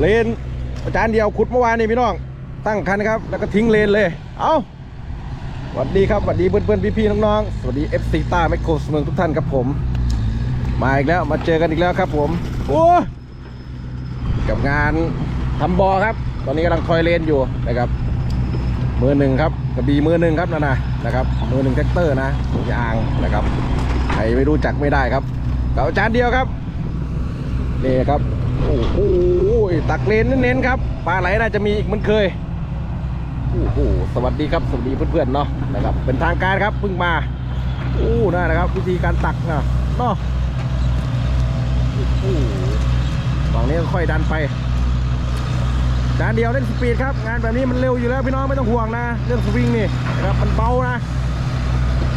เลนอาจารย์เดียวขุดเมื่อวานนี่พี่น้อง ตั้งคันครับ แล้วก็ทิ้งเลนเลย เอาสวัสดีครับสวัสดีเพื่อนๆพี่ๆน้องๆสวัสดี FC ต้าแมคโครเมืองทุกท่านครับผม มาอีกแล้วมาเจอกันอีกแล้วครับผมโอ้กับงานทำบอครับ ตอนนี้กำลังทอยเลนอยู่นะครับมือหนึ่งครับกระบี่มือหนึ่งครับนั่นนะนะครับมือหนึ่งแท็กเตอร์นะยางนะครับใครไม่รู้จักไม่ได้ครับกับอาจารย์เดียวครับนี่ครับ โอ้โหตักเลนเน้นๆครับปลาไหลน่าจะมีอีกเหมือนเคยโอ้โหสวัสดีครับสวัสดีเพื่อนๆเนาะนะครับ เป็นทางการครับเพิ่งมาโอ้น่านะครับวิธีการตักนะเนาะโอ้โหฝั่งนี้ค่อยดันไปจานเดียวเล่นสปีดครับ งานแบบนี้มันเร็วอยู่แล้วพี่น้องไม่ต้องห่วงนะ เรื่องสวิงนี่นะครับมันเบานะ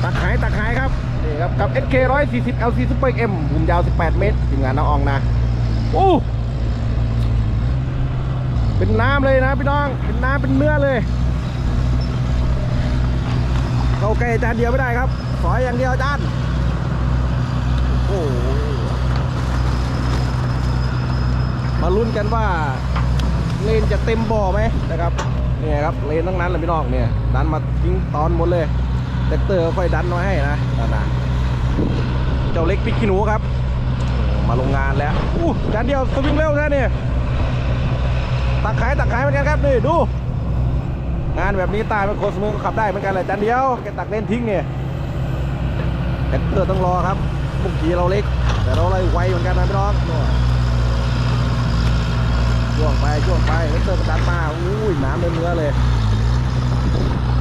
ตักหายตักหายครับนี่ครับกับ SK 140 LC Super M บุมยาว 18 เมตรทีมงานน้องอองนะ โอ้เป็นน้ำเลยนะพี่น้อง เป็นน้ำเป็นเนื้อเลยเข้าใกล้จานเดียวไม่ได้ครับสออย่างเดียวจานโอ้มาลุ้นกันว่าเลนจะเต็มบ่อไหมนะครับเนี่ยครับเลนทั้งนั้นเลยพี่น้องเนี่ย ดันมาทิ้งตอนหมดเลยแท็กเตอร์ค่อยดันน้อยให้นะนั่นนะเจ้าเล็กปิกขี้หนูครับ มาลงงานแล้วอู้จานเดียวสวิงเร็วแท้นี่ตักขายตักขายเหมือนกันครับนี่ดู งานแบบนี้ตายเป็นโคสมือก็ขับได้เหมือนกันแหละจานเดียวแกตักเล่นทิ้งเนี่ยแท็กเตอร์ต้องรอครับบุกขี่เราเล็ก แต่เราเลยไวเหมือนกันนะพี่น้องช่วงไปช่วงไปเฮกเตอร์ประจันมาอุ้ยน้ำเนื้อเลย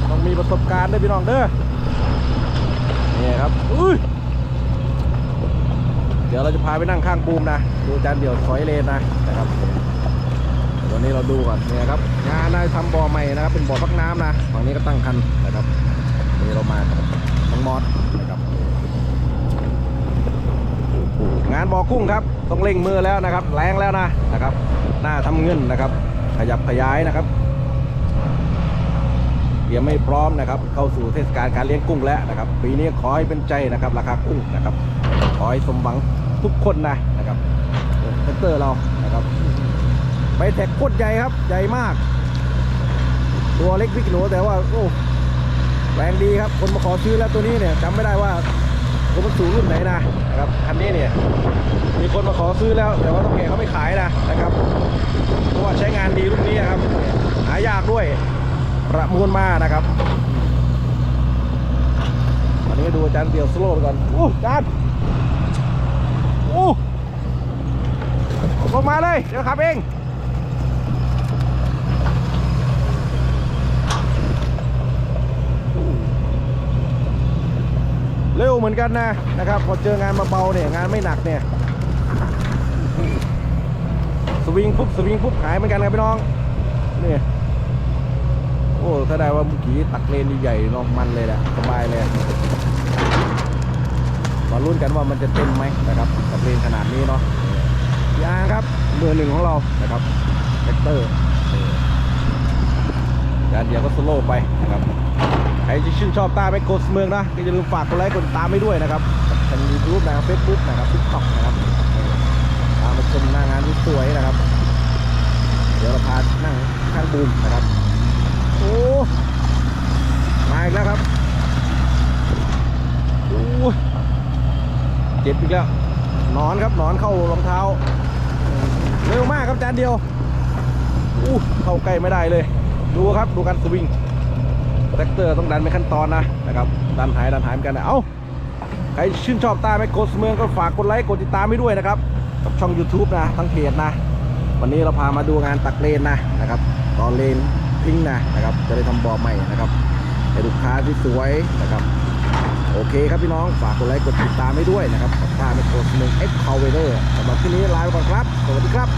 ต้องมีประสบการณ์ด้วยพี่น้องเด้อนี่ครับอุ้ย เดี๋ยวเราจะพาไปนั่งข้างบูมนะ ดูจานเดี่ยวถอยเลนนะนะครับวันนี้เราดูก่อนเนี่ยครับงานนายทำบ่อใหม่นะครับ เป็นบ่อพักน้ำนะฝั่งนี้ก็ตั้งคันนะครับนี่เรามากับน้องมอสนะครับงานบ่อกุ้งครับต้องเร่งมือแล้วนะครับ แรงแล้วนะนะครับ หน้าทำเงินนะครับ ขยับขยายนะครับเตรียมไม่พร้อมนะครับ เข้าสู่เทศกาลการเลี้ยงกุ้งแล้วนะครับ ปีนี้ขอให้เป็นใจนะครับ ราคากุ้งนะครับ ขอให้สมหวัง ทุกคนนะนะครับเซนเตอร์เรานะครับไปแท็กโคตรใหญ่ครับใหญ่มาก ตัวเล็กพิกหนูแต่ว่าโอ้แรงดีครับ คนมาขอซื้อแล้วตัวนี้เนี่ยจำไม่ได้ว่าผมมันสูรุ่นไหนนะนะครับคันนี้เนี่ยมีคนมาขอซื้อแล้ว แต่ว่าต้องแก่เขาไม่ขายนะนะครับเพราะว่าใช้งานดีรุ่นนี้ครับหายากด้วยประมูลมานะครับวันนี้ดูอาจารย์เดี่ยวสโลว์ไปก่อนโอ้อาจารย์อู้ลง มาเลย เดี๋ยวขับเอง เร็วเหมือนกันนะนะครับ พอเจองานมาเบาเนี่ย งานไม่หนักเนี่ย สวิงปุ๊บสวิงปุ๊บหายเหมือนกันครับพี่น้อง นี่ โอ้ถ้าได้ว่าเมื่อกี้ตักเลนใหญ่ๆเนาะมันเลยแหละสบายเลยมาลุ้นกันว่ามันจะเต็มไหมนะครับกับเลนขนาดนี้เนาะ ยางครับมือร์หนึ่งของเรานะครับแท็กเตอร์จานเดียวก็สโลว์ไปนะครับใครที่ชื่นชอบต้าแมคโกสเมืองนะก็อย่าลืมฝากกดไลค์กดติดตามให้ด้วยนะครับทางยูทูบนะครับเฟซบุ๊กนะครับทิกต็อกนะครับพามาชมหน้างานที่สวยนะครับ เดี๋ยวเราพานั่งข้างบูมนะครับ โอ้มาอีกแล้วครับโอ้เจ็บอีกแล้วนอนครับนอนเข้ารองเท้า เร็วมากครับจานเดียวอู้เข้าใกล้ไม่ได้เลย ดูครับดูการสวิงแท็กเตอร์ต้องดันเป็นขั้นตอนนะนะครับดันหายดันหายเหมือนกันนะเอ้าใครชื่นชอบตาแมคโกสเมืองก็ฝากกดไลค์กดติดตามให้ด้วยนะครับ กับช่อง YouTube นะทั้งเพจนะ วันนี้เราพามาดูงานตักเลนนะนะครับตอนเลนทิ้งนะนะครับจะได้ทำบ่อใหม่นะครับให้ลูกค้าที่สวยนะครับ โอเคครับพี่น้อง ฝากกดไลค์กดติดตามให้ด้วยนะครับกับตาแมคโกสเมืองเอ็กซ์คาวเวอร์สำหรับที่นี้ลาไปก่อนครับ สวัสดีครับ